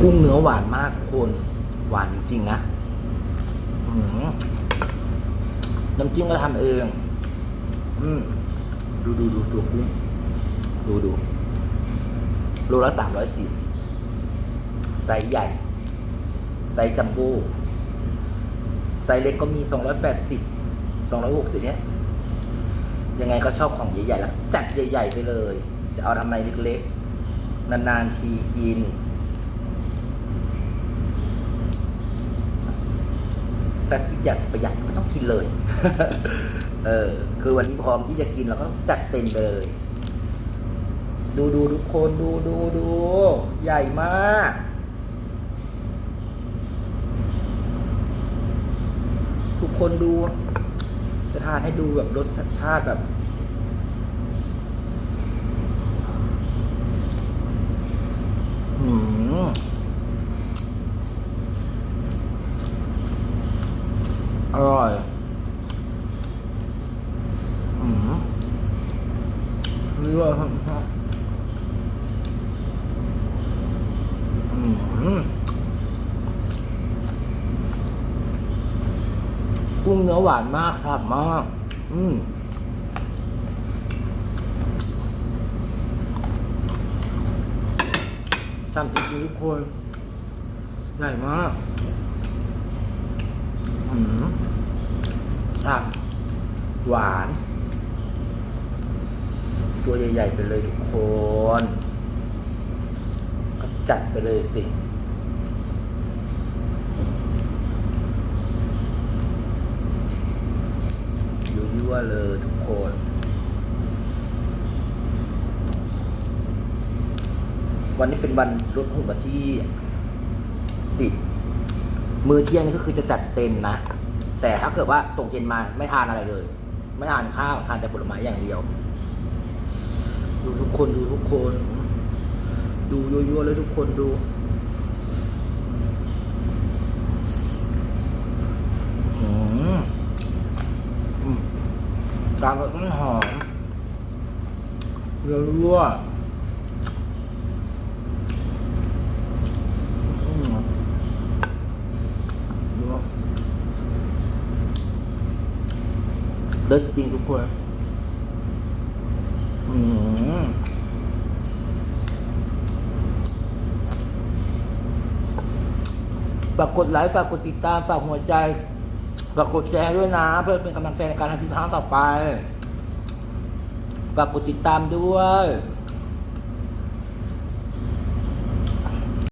กุ้งเนื้อหวานมากคน หวานจริงๆนะน้ำจิ้มก็ทำเอง อืมดูดูดูตัวกุ้ง ดูดูโลละสามร้อยสี่สิบไซส์ใหญ่ ไซส์จัมโบ้ไซส์เล็กก็มีสองร้อยแปดสิบสองร้อยหกสิบเนี้ยยังไงก็ชอบของใหญ่ๆแล้วจัดใหญ่ ๆ ไปเลย จะเอาทำไมเล็กๆ นาน ๆ ทีกิน ถ้าคิดอยากจะประหยัดก็ต้องกินเลย เออ คือวันนี้พร้อมที่จะกินเราก็ต้องจัดเต็มเลย ดูดูทุกคนดูดูดูใหญ่มากทุกคนดู จะทานให้ดูแบบรสชาติแบบ อืม อร่อยอืมนี่ว่าอืมกุ้งเนื้อหวานมากครับมาก อืมทำจริงๆทุกคนใหญ่มาก อืมฉ่ำหวาน ตัวใหญ่ ๆ ไปเลยทุกคน ก็จัดไปเลยสิยั่วๆเลยทุกคนวันนี้เป็นวันลดหุ่นวันที่สิบ มือเที่ยงนี่ก็คือจะจัดเต็มนะ แต่ถ้าเกิดว่าตกเย็นมาไม่ทานอะไรเลย ไม่ทานข้าวทานแต่ผลไม้อย่างเดียว ดูทุกคนดูทุกคน ดูยั่วๆเลยทุกคนดูอืมอืมตามกับต้นหอมยั่ว เลิศจริงทุกคนอืมฝากกดไลค์ฝากกดติดตามฝากหัวใจฝากกดแชร์ด้วยนะ เพื่อเป็นกำลังใจในการทำคลิปครั้งต่อไปฝากกดติดตามด้วย